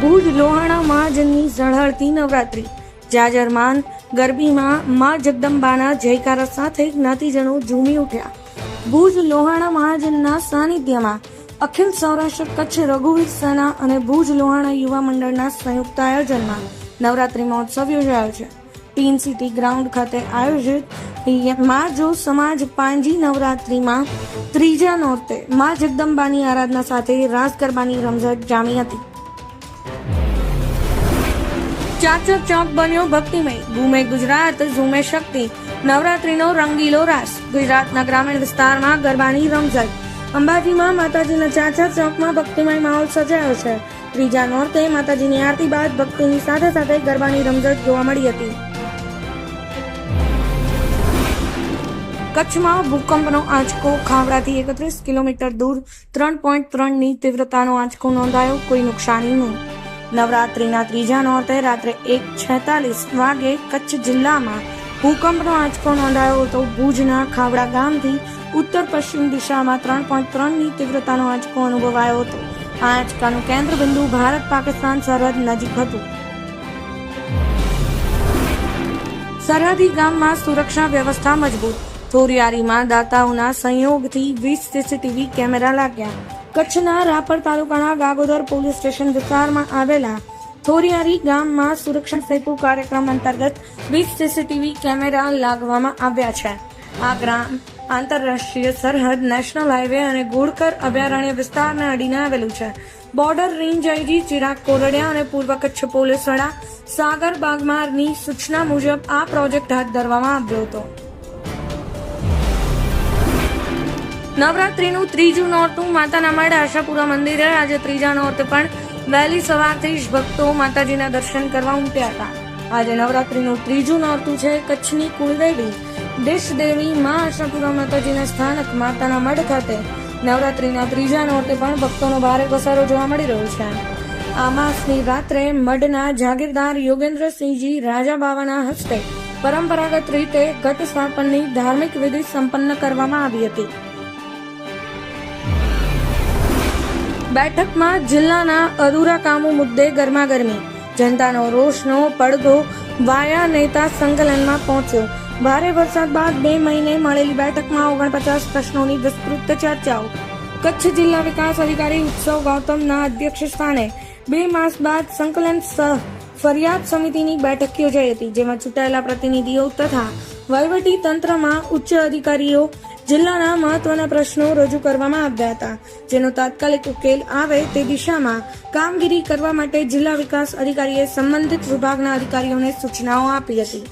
ભુજ લોહાણા મહાજનની ઝળહળતી નવરાત્રી. જાજરમાન ગરબીમાં મા જગદંબાના જયકારા સાથે જ્ઞાતિજનો ઝૂમી ઉઠ્યા. ભુજ લોહાણા મહાજનના સાનિધ્યમાં અખિલ સૌરાષ્ટ્ર કચ્છ રઘુવીર સેના અને ભુજ લોહાણા યુવા મંડળના સંયુક્ત આયોજનમાં નવરાત્રી મહોત્સવ યોજાયો છે. ટીન સિટી ગ્રાઉન્ડ ખાતે આયોજિત મા જો સમાજ પાંજી નવરાત્રીમાં ત્રીજા નોરતે મા જગદંબાની આરાધના સાથે રાસ ગરબાની રમઝટ જામી હતી. ચાચર ચોક બન્યો ભક્તિમય. ભૂમે ગુજરાત, ઝૂમે શક્તિ. નવરાત્રીનો રંગીલો રાસ. ગુજરાતના ગ્રામીણ વિસ્તારમાં ગરબાની રમઝટ અંબાજીમાં માતાજીના ચાચા ચોકમાં ભક્તિમય માહોલ સજાયો છે. ત્રીજા નોરતે માતાજીની આરતી બાદ ભક્તિની સાથે સાથે ગરબાની રમઝટ જોવા મળી હતી. કચ્છમાં ભૂકંપનો આંચકો, ખાવડાથી એકત્રીસ કિલોમીટર દૂર, ત્રણ પોઈન્ટ ત્રણની તીવ્રતાનો આંચકો નોંધાયો. કોઈ નુકસાની નહીં. નવરાત્રીના ત્રીજા નોરતે રાત્રે એક છેતાલીસ વાગે કચ્છ જિલ્લામાં ભૂકંપનો આંચકો નોંધાયો હતો. ભુજના ખાવડા ગામથી ઉત્તર પશ્ચિમ દિશામાં ત્રણ પોઈન્ટ ત્રણની તીવ્રતાનો આંચકો અનુભવાયો હતો. આ આંચકાનું કેન્દ્ર બિંદુ ભારત પાકિસ્તાન સરહદ નજીક હતું. સરહદી ગામમાં સુરક્ષા વ્યવસ્થા મજબૂત. થોરિયારીમાં દાતાઓના સંયોગથી વીસ સીસીટીવી કેમેરા લાગ્યા. કચ્છના રાપર તાલુકાના ગાગોદર પોલીસ સ્ટેશન વિસ્તારમાં આવેલા થોરિયારી ગામમાં સુરક્ષા સેતુ કાર્યક્રમ અંતર્ગત વીસ સીસીટીવી કેમેરા લાગવામાં આવ્યા છે. આ ગ્રામ આંતરરાષ્ટ્રીય સરહદ નેશનલ હાઈવે અને ગોળકર અભયારણ્ય વિસ્તારને અડીને આવેલું છે. Border range IG Chirag Kordia અને પૂર્વ કચ્છ પોલીસ વડા સાગર બાગમારની સૂચના મુજબ આ પ્રોજેક્ટ હાથ ધરવામાં આવ્યો હતો. નવરાત્રીનું ત્રીજું નોરતું માતાના મઢ આશાપુરા મંદિરે આજે ત્રીજા નોરત પણ વહેલી સવારથી જ ભક્તો માતાજીના દર્શન કરવા ઉમટ્યા હતા. આજે નવરાત્રીનું ત્રીજું નોરતું છે કચ્છની કુળદેવી દેશદેવી મા આશાપુરા માતાજીના સ્થાનક માતાના મઢ ખાતે નવરાત્રીના ત્રીજા નોરતે પણ ભક્તોનો ભારે ઘસારો જોવા મળી રહ્યો છે. આ માસની રાત્રે મઢના જાગીરદાર યોગેન્દ્રસિંહજી રાજા બાવાના હસ્તે પરંપરાગત રીતે ઘટ સ્થાપનની ધાર્મિક વિધિ સંપન્ન કરવામાં આવી હતી. બેઠકમાં જિલ્લાના અધૂરા કામો મુદ્દે ગરમાગરમી. જનતાનો રોષનો પડઘો વાયા નેતા સંકલનમાં પહોંચ્યો. ભારે વરસાદ બાદ બે મહિને મળેલી બેઠકમાં ઓગણપચાસ પ્રશ્નોની વિસ્તૃત ચર્ચાઓ. કચ્છ જિલ્લા વિકાસ અધિકારી ઉત્સવ ગૌતમના અધ્યક્ષ સ્થાને બે માસ બાદ સંકલન સહ ફરિયાદ સમિતિની બેઠક યોજાઈ હતી, જેમાં ચૂંટાયેલા પ્રતિનિધિઓ તથા વહીવટી તંત્રમાં ઉચ્ચ અધિકારીઓ જિલ્લાના મહત્વના પ્રશ્નો રજૂ કરવામાં આવ્યા હતા. જેનો તાત્કાલિક ઉકેલ આવે તે દિશામાં કામગીરી કરવા માટે જિલ્લા વિકાસ અધિકારીએ સંબંધિત વિભાગના અધિકારીઓને સૂચનાઓ આપી હતી.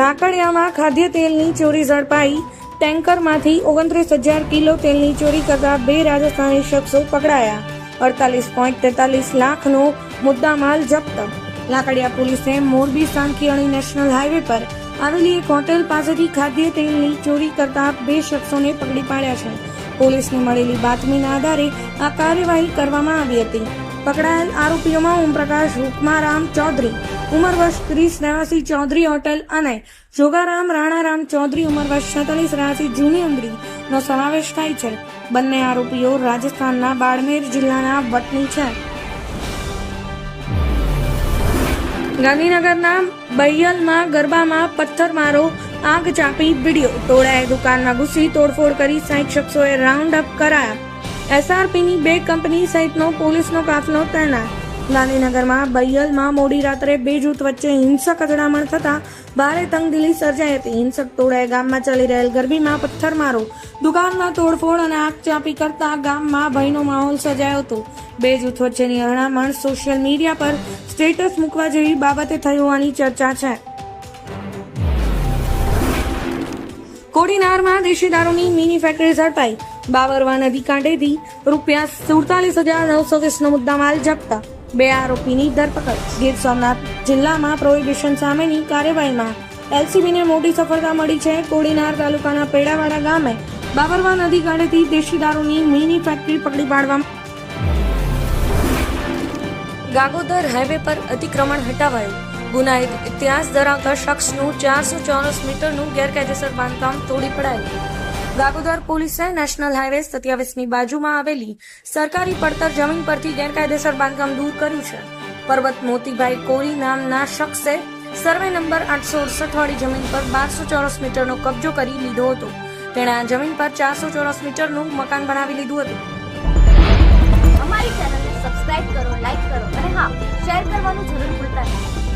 લાકડિયામાં ખાદ્ય તેલની ચોરી ઝડપાઈ. ટેન્કરમાંથી ઓગણત્રીસ હજાર કિલો તેલની ચોરી કરતા બે રાજસ્થાની શખ્સો પકડાયા. અડતાલીસ પોઈન્ટ તેતાલીસ લાખનો મુદ્દામાલ જપ્ત. લાકડિયા પોલીસે મોરબી સાંખીયાણી નેશનલ હાઈવે પર આવેલી એક હોટેલ પાસેથી ખાદ્ય તેલની ચોરી કરતા બે શખ્સોને પકડી પાડ્યા છે. પોલીસને મળેલી બાતમીના આધારે આ કાર્યવાહી કરવામાં આવી હતી. પકડાયેલ આરોપીઓમાં ઓમપ્રકાશ હુકમારામ ચૌધરી, ઉંમર વર્ષ ત્રીસ નેવાસી ચૌધરી હોટેલ અને જોગારામ રાણારામ ચૌધરી ઉંમર વર્ષ છેતાલીસ રહેવાસી જૂની ઉંમરી નો સમાવેશ થાય છે. બંને આરોપીઓ રાજસ્થાનના બાડમેર જિલ્લાના વતની છે. ગાંધીનગરના બૈયલમાં ગરબામાં પથ્થરમારો, આગ ચાપી વીડિયો ટોળાએ દુકાનમાં ઘૂસી તોડફોડ કરી સાઈઠ શખ્સોએ રાઉન્ડ અપ કરાયા. એસઆરપીની બે કંપની સહિતનો પોલીસનો કાફલો તૈનાત. ગાંધીનગરમાં બૈયલમાં મોડી રાત્રે બે જૂથ વચ્ચે હિંસક અથડામણ થતા ભારે તંગદિલી સર્જાઈ હતી. હિંસક ટોળાએ ગામમાં ચાલી રહેલ ગરબીમાં પથ્થરમારો, દુકાનમાં તોડફોડ અને આગ ચાપી કરતા ગામમાં ભયનો માહોલ સર્જાયો હતો. બે જૂથ વચ્ચેની અથડામણ સોશિયલ મીડિયા પર સ્ટેટસ મૂકવા જેવી બાબતે થઈ હોવાની ચર્ચા છે. કોડીનારમાં દેશી દારૂની મિની ફેક્ટરી ઝડપાઈ. બાવરવા નદી કાંઠેથી રૂપિયા સુડતાલીસ હજાર નવસો વીસનો મુદ્દામાલ જપ્ત બે આરોપીની ધરપકડ. ગીર સોમનાથ જિલ્લામાં પ્રોહિબિશન સામેની કાર્યવાહીમાં એલસીબીને મોટી સફળતા મળી છે. કોડીનાર તાલુકાના પેડાવાડા ગામે બાબરવા નદી કાંઠેથી દેશી દારૂની મિની ફેક્ટરી પકડી પાડવામાં ગાગોદર હાઈવે પર અતિક્રમણ હટાવાયું. ગુનાહિત ઇતિહાસ ધરાવતા શખ્સનું ચારસો ચોરસ મીટરનું ગેરકાયદેસર બાંધકામ તોડી પડાયું. ગાગોદર પોલીસે નેશનલ હાઈવે સત્યાવીસની બાજુમાં આવેલી સરકારી પડતર જમીન પરથી ગેરકાયદેસર બાંધકામ દૂર કર્યું છે. પર્વત મોતીભાઈ કોરી નામના શખ્સે સર્વે નંબર આઠસો અડસઠ વાળી જમીન પર બારસો ચોરસ મીટરનો કબજો કરી લીધો હતો. તેણે આ જમીન પર ચારસો ચોરસ મીટરનું મકાન બનાવી લીધું હતું. અમારી ચેનલને સબસ્ક્રાઇબ કરો લાઈક કરો અને હા, શેર કરવાનું જરૂર ભૂલતા નહીં.